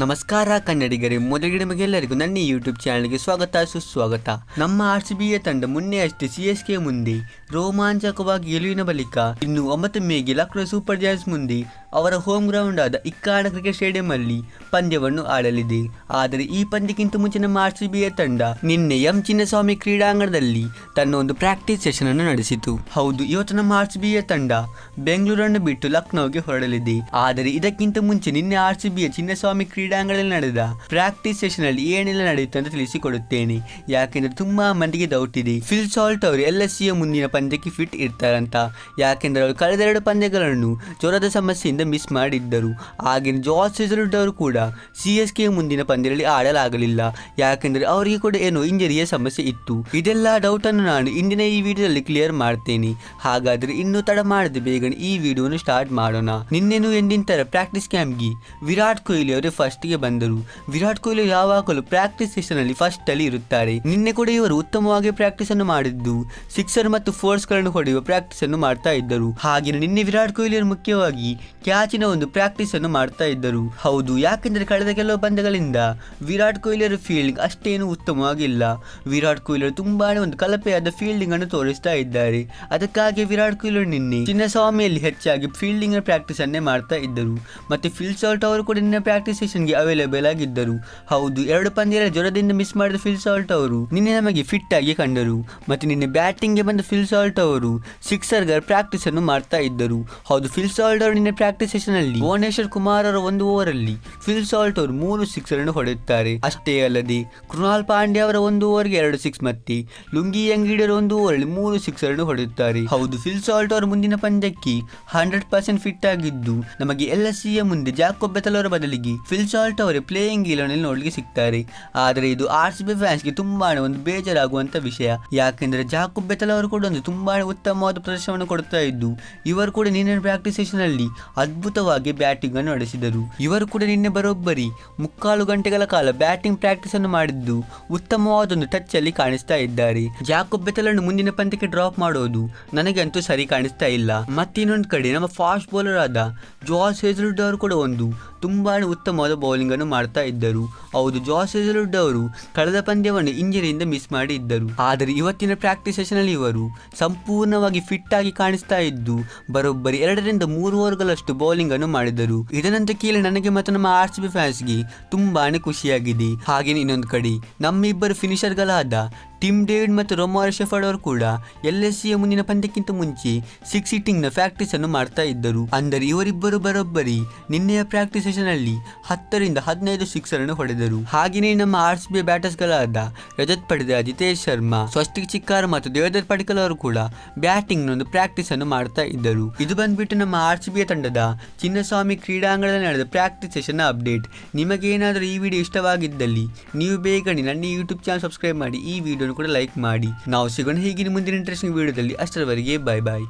ನಮಸ್ಕಾರ ಕನ್ನಡಿಗರೇ, ಮೊದಲಿಗೆ ನಿಮಗೆಲ್ಲರಿಗೂ ನನ್ನ ಯೂಟ್ಯೂಬ್ ಚಾನಲ್ಗೆ ಸ್ವಾಗತ, ಸುಸ್ವಾಗತ. ನಮ್ಮ ಆರ್ ಸಿ ಬಿಯ ತಂಡ ಮೊನ್ನೆ ಅಷ್ಟೇ ಸಿ ಎಸ್ ಕೆ ಮುಂದೆ ರೋಮಾಂಚಕವಾಗಿ ಗೆಲುವಿನ ಬಳಿಕ ಇನ್ನು ಒಂಬತ್ತು ಮೇಗೆ ಲಕ್ನೋ ಸೂಪರ್ ಜಾಯನ್ಸ್ ಮುಂದೆ ಅವರ ಹೋಮ್ ಗ್ರೌಂಡ್ ಆದ ಇಕ್ಕಾಣ ಕ್ರಿಕೆಟ್ ಸ್ಟೇಡಿಯಂ ಅಲ್ಲಿ ಪಂದ್ಯವನ್ನು ಆಡಲಿದೆ. ಆದರೆ ಈ ಪಂದ್ಯಕ್ಕಿಂತ ಮುಂಚೆ ನಮ್ಮ ಆರ್ ಸಿ ತಂಡ ನಿನ್ನೆ ಎಂ ಚಿನ್ನಸ್ವಾಮಿ ಕ್ರೀಡಾಂಗಣದಲ್ಲಿ ತನ್ನ ಒಂದು ಪ್ರಾಕ್ಟೀಸ್ ಸೆಷನ್ ಅನ್ನು ನಡೆಸಿತು. ಹೌದು ಇವತ್ತು ನಮ್ಮ ಆರ್ ತಂಡ ಬೆಂಗಳೂರನ್ನು ಬಿಟ್ಟು ಲಕ್ನೋಗೆ ಹೊರಡಲಿದೆ. ಆದರೆ ಇದಕ್ಕಿಂತ ಮುಂಚೆ ನಿನ್ನೆ ಆರ್ ಸಿ ಬಿಯ ಚಿನ್ನಸ್ವಾಮಿ ಕ್ರೀಡಾಂಗಣದಲ್ಲಿ ನಡೆದ ಪ್ರಾಕ್ಟೀಸ್ ಸೆಷನ್ ಅಲ್ಲಿ ಏನೆಲ್ಲ ನಡೆಯಿತು ಅಂತ ತಿಳಿಸಿಕೊಡುತ್ತೇನೆ. ಯಾಕೆಂದ್ರೆ ತುಂಬಾ ಮಂದಿಗೆ ಡೌಟ್ ಇದೆ. ಫಿಲ್ ಸಾಲ್ಟ್ ಅವರು ಎಲ್ ಎಸ್ ಸಿಯ ಮುಂದಿನ ಪಂದ್ಯಕ್ಕೆ ಫಿಟ್ ಇರ್ತಾರಂತ. ಯಾಕೆಂದ್ರೆ ಅವರು ಕಳೆದೆರಡು ಪಂದ್ಯಗಳನ್ನು ಜ್ವರದ ಸಮಸ್ಯೆಯಿಂದ ಮಿಸ್ ಮಾಡಿದ್ದರು. ಹಾಗೆ ಜಾರ್ಜ್ ಅವರು ಕೂಡ ಸಿ ಎಸ್ ಕೆ ಮುಂದಿನ ಪಂದ್ಯದಲ್ಲಿ ಆಡಲಾಗಲಿಲ್ಲ. ಯಾಕೆಂದರೆ ಅವರಿಗೆ ಕೂಡ ಏನೋ ಇಂಜರಿಯ ಸಮಸ್ಯೆ ಇತ್ತು. ಇದೆಲ್ಲ ಡೌಟ್ ಅನ್ನು ನಾನು ಇಂದಿನ ಈ ವಿಡಿಯೋದಲ್ಲಿ ಕ್ಲಿಯರ್ ಮಾಡ್ತೇನೆ. ಹಾಗಾದ್ರೆ ಇನ್ನೂ ತಡ ಮಾಡದೆ ಬೇಗನೆ ಈ ವಿಡಿಯೋನ ಸ್ಟಾರ್ಟ್ ಮಾಡೋಣ. ನಿನ್ನೆನು ಎಂದಿನ ತರ ಪ್ರಾಕ್ಟೀಸ್ ಕ್ಯಾಂಪ್ಗೆ ವಿರಾಟ್ ಕೊಹ್ಲಿ ಅವರು ಫಸ್ಟ್ಗೆ ಬಂದರು. ವಿರಾಟ್ ಕೊಹ್ಲಿ ಯಾವಾಗಲೂ ಪ್ರಾಕ್ಟೀಸ್ ಸೆಷನ್ ಅಲ್ಲಿ ಫಸ್ಟ್ ಅಲ್ಲಿ ಇರುತ್ತಾರೆ. ನಿನ್ನೆ ಕೂಡ ಇವರು ಉತ್ತಮವಾಗಿ ಪ್ರಾಕ್ಟೀಸ್ ಅನ್ನು ಮಾಡಿದ್ದು. ಸಿಕ್ಸರ್ ಮತ್ತು ಫೋರ್ಸ್ಗಳನ್ನು ಹೊಡೆಯುವ ಪ್ರಾಕ್ಟೀಸ್ ಅನ್ನು ಮಾಡ್ತಾ ಇದ್ದರು. ಹಾಗೆ ನಿನ್ನೆ ವಿರಾಟ್ ಕೊಹ್ಲಿ ಮುಖ್ಯವಾಗಿ ಕ್ಯಾಚಿನ ಒಂದು ಪ್ರಾಕ್ಟೀಸ್ ಅನ್ನು ಮಾಡ್ತಾ ಇದ್ದರು. ಹೌದು, ಯಾಕೆಂದರೆ ಕಳೆದ ಕೆಲವು ಪಂದ್ಯಗಳಿಂದ ವಿರಾಟ್ ಕೊಹ್ಲಿಯರ ಫೀಲ್ಡಿಂಗ್ ಅಷ್ಟೇನು ಉತ್ತಮವಾಗಿಲ್ಲ. ವಿರಾಟ್ ಕೊಹ್ಲಿ ತುಂಬಾ ಒಂದು ಕಲಪೆಯಾದ ಫೀಲ್ಡಿಂಗ್ ಅನ್ನು ತೋರಿಸ್ತಾ ಇದ್ದಾರೆ. ಅದಕ್ಕಾಗಿ ವಿರಾಟ್ ಕೊಹ್ಲಿ ನಿನ್ನೆ ಚಿನ್ನಸ್ವಾಮಿಯಲ್ಲಿ ಹೆಚ್ಚಾಗಿ ಫೀಲ್ಡಿಂಗ್ ಪ್ರಾಕ್ಟೀಸ್ ಅನ್ನೇ ಮಾಡ್ತಾ ಇದ್ದರು. ಮತ್ತೆ ಫಿಲ್ ಸಾಲ್ಟ್ ಅವರು ಕೂಡ ನಿನ್ನೆ ಪ್ರಾಕ್ಟೀಸ್ ಸೆಷನ್ಗೆ ಅವೈಲೇಬಲ್ ಆಗಿದ್ದರು. ಹೌದು, ಎರಡು ಪಂದ್ಯಗಳ ಜ್ವರದಿಂದ ಮಿಸ್ ಮಾಡಿದ ಫಿಲ್ ಸಾಲ್ಟ್ ಅವರು ನಿನ್ನೆ ನಮಗೆ ಫಿಟ್ ಆಗಿ ಕಂಡರು. ಮತ್ತೆ ನಿನ್ನೆ ಬ್ಯಾಟಿಂಗ್ಗೆ ಬಂದ ಫಿಲ್ ಸಾಲ್ಟ್ ಅವರು ಸಿಕ್ಸರ್ಗರ್ ಪ್ರಾಕ್ಟೀಸ್ ಅನ್ನು ಮಾಡ್ತಾ ಇದ್ದರು. ಹೌದು ಫಿಲ್ ಸಾಲ್ಟ್ ಅವರು ನಿನ್ನೆ ಪ್ರಾಕ್ಟೀಸ್ ಸೆಷನ್ ಅಲ್ಲಿ ಭುವನೇಶ್ವರ್ ಕುಮಾರ್ ಅವರ ಒಂದು ಓವರ್ ಅಲ್ಲಿ ಫಿಲ್ ಸಾಲ್ಟ್ ಅವರು ಮೂರು ಸಿಕ್ಸ್ ಅನ್ನು ಹೊಡೆಯುತ್ತಾರೆ. ಅಷ್ಟೇ ಅಲ್ಲದೆ, ಕೃಣಾಲ್ ಪಾಂಡ್ಯ ಅವರ ಒಂದು ಓವರ್ಗೆ ಎರಡು ಸಿಕ್ಸ್ ಮತ್ತೆ ಲುಂಗಿ ಅಂಗಿಡಿ ಅವರ ಒಂದು ಓವರ್ ಅಲ್ಲಿ ಮೂರು ಸಿಕ್ಸ್ ಅನ್ನು ಹೊಡೆಯುತ್ತಾರೆ. ಹೌದು ಫಿಲ್ ಸಾಲ್ಟ್ ಅವರು ಮುಂದಿನ ಪಂದ್ಯಕ್ಕೆ ಹಂಡ್ರೆಡ್ ಪರ್ಸೆಂಟ್ ಫಿಟ್ ಆಗಿದ್ದು, ನಮಗೆ ಎಲ್ ಎಸ್ ಸಿಯ ಮುಂದೆ ಜಾಕೋಬ್ ಬೆತಲ್ ಅವರ ಬದಲಿಗೆ ಫಿಲ್ ಸಾಲ್ಟ್ ಅವರೇ ಪ್ಲೇಯಿಂಗ್ ಅಲ್ಲಿ ನೋಡ್ಲಿಕ್ಕೆ ಸಿಗ್ತಾರೆ. ಆದರೆ ಇದು ಆರ್ ಸಿ ಬಿ ಫ್ಯಾನ್ಸ್ಗೆ ತುಂಬಾನೇ ಒಂದು ಬೇಜಾರಾಗುವಂತ ವಿಷಯ. ಯಾಕೆಂದ್ರೆ ಜಾಕೋಬ್ ಬೆತಲ್ ಅವರು ಕೂಡ ಒಂದು ತುಂಬಾನೇ ಉತ್ತಮವಾದ ಪ್ರದರ್ಶನವನ್ನು ಕೊಡ್ತಾ ಇದ್ದು, ಇವರು ಕೂಡ ನಿನ್ನೆ ಪ್ರಾಕ್ಟೀಸ್ ಸೆಷನ್ ಅಲ್ಲಿ ಅದ್ಭುತವಾಗಿ ಬ್ಯಾಟಿಂಗ್ ಅನ್ನು ನಡೆಸಿದರು. ಇವರು ಕೂಡ ನಿನ್ನೆ ಬರೋಬ್ಬರಿ. ಮುಕ್ಕಾಲು ಗಂಟೆಗಳ ಕಾಲ ಬ್ಯಾಟಿಂಗ್ ಪ್ರಾಕ್ಟೀಸ್ ಅನ್ನು ಮಾಡಿದ್ದು ಉತ್ತಮವಾದ ಒಂದು ಟಚ್ ಅಲ್ಲಿ ಕಾಣಿಸ್ತಾ ಇದ್ದಾರೆ. ಜಾಕೋಬ್ ಬೆತಲ್ ಅನ್ನು ಮುಂದಿನ ಪಂದ್ಯಕ್ಕೆ ಡ್ರಾಪ್ ಮಾಡೋದು ನನಗಂತೂ ಸರಿ ಕಾಣಿಸ್ತಾ ಇಲ್ಲ. ಮತ್ತಿನ್ನೊಂದು ಕಡೆ ನಮ್ಮ ಫಾಸ್ಟ್ ಬೌಲರ್ ಆದ ಜಾರ್ಜ್ ಹೇಜಲ್ವುಡ್ ಅವರು ಕೂಡ ಒಂದು ತುಂಬಾ ಉತ್ತಮವಾದ ಬೌಲಿಂಗ್ ಅನ್ನು ಮಾಡ್ತಾ ಇದ್ದರು. ಹೌದು ಜಾಸ್ ಹೇಜಲ್ವುಡ್ ಅವರು ಕಳೆದ ಪಂದ್ಯವನ್ನು ಇಂಜಿನಿಯಿಂದ ಮಿಸ್ ಮಾಡಿ ಇದ್ದರು. ಆದರೆ ಇವತ್ತಿನ ಪ್ರಾಕ್ಟೀಸ್ ಸೆಷನ್ ಅಲ್ಲಿ ಇವರು ಸಂಪೂರ್ಣವಾಗಿ ಫಿಟ್ ಆಗಿ ಕಾಣಿಸ್ತಾ ಇದ್ದು, ಬರೋಬ್ಬರಿ ಎರಡರಿಂದ ಮೂರು ಓವರ್ಗಳಷ್ಟು ಬೌಲಿಂಗ್ ಅನ್ನು ಮಾಡಿದರು. ಇದನ್ನಂತ ಕೇಳಿ ನನಗೆ ಮತ್ತು ನಮ್ಮ ಆರ್ ಸಿ ಬಿ ಫ್ಯಾನ್ಸ್ಗೆ ತುಂಬಾನೇ ಖುಷಿಯಾಗಿದೆ. ಹಾಗೇನೆ ಇನ್ನೊಂದು ಕಡೆ, ನಮ್ಮಿಬ್ಬರು ಫಿನಿಷರ್ಗಳಾದ ಟಿಮ್ ಡೇವಿಡ್ ಮತ್ತು ರೊಮಾರ್ ಶೆಫರ್ಡ್ ಅವರು ಕೂಡ ಎಲ್ ಎಸ್ ಸಿಯ ಮುಂದಿನ ಪಂದ್ಯಕ್ಕಿಂತ ಮುಂಚೆ ಸಿಕ್ಸ್ನ ಪ್ರಾಕ್ಟೀಸ್ ಅನ್ನು ಮಾಡ್ತಾ ಇದ್ದರು. ಅಂದರೆ ಇವರಿಬ್ಬರು ಬರೋಬ್ಬರಿ ನಿನ್ನೆಯ ಪ್ರಾಕ್ಟೀಸ್ ಸೆಷನ್ ಅಲ್ಲಿ ಹತ್ತರಿಂದ ಹದಿನೈದು ಸಿಕ್ಸ್ ಅನ್ನು ಹೊಡೆದರು. ಹಾಗೆಯೇ ನಮ್ಮ ಆರ್ ಸಿ ಬಿ ಬ್ಯಾಟರ್ಸ್ಗಳಾದ ರಜತ್ ಪಡೆದ ಜಿತೇಶ್ ಶರ್ಮಾ, ಸ್ವಸ್ತಿಕ್ ಚಿಕ್ಕಾರ ಮತ್ತು ದೇವದತ್ ಪಡಿಕಲ್ ಅವರು ಕೂಡ ಬ್ಯಾಟಿಂಗ್ ಒಂದು ಪ್ರಾಕ್ಟೀಸ್ ಅನ್ನು ಮಾಡ್ತಾ ಇದ್ದರು. ಇದು ಬಂದ್ಬಿಟ್ಟು ನಮ್ಮ ಆರ್ ಸಿ ಬಿ ತಂಡದ ಚಿನ್ನಸ್ವಾಮಿ ಕ್ರೀಡಾಂಗಣದಲ್ಲಿ ನಡೆದ ಪ್ರಾಕ್ಟೀಸ್ ಸೆಷನ್ ಅಪ್ಡೇಟ್ ನಿಮಗೆ ಏನಾದರೂ ಈ ವಿಡಿಯೋ ಇಷ್ಟವಾಗಿದ್ದಲ್ಲಿ ನೀವು ಬೇಗನೆ ನನ್ನ ಯೂಟ್ಯೂಬ್ ಚಾನಲ್ ಸಬ್ಸ್ಕ್ರೈಬ್ ಮಾಡಿ. ಈ ವಿಡಿಯೋನ ಕೂಡ ಲೈಕ್ ಮಾಡಿ. ನಾವು ಸಿಗೋಣ ಹೀಗಿನ ಮುಂದಿನ ಇಂಟ್ರೆಸ್ಟಿಂಗ್ ವಿಡಿಯೋದಲ್ಲಿ ಅಷ್ಟರವರೆಗೆ ಬಾಯ್ ಬಾಯ್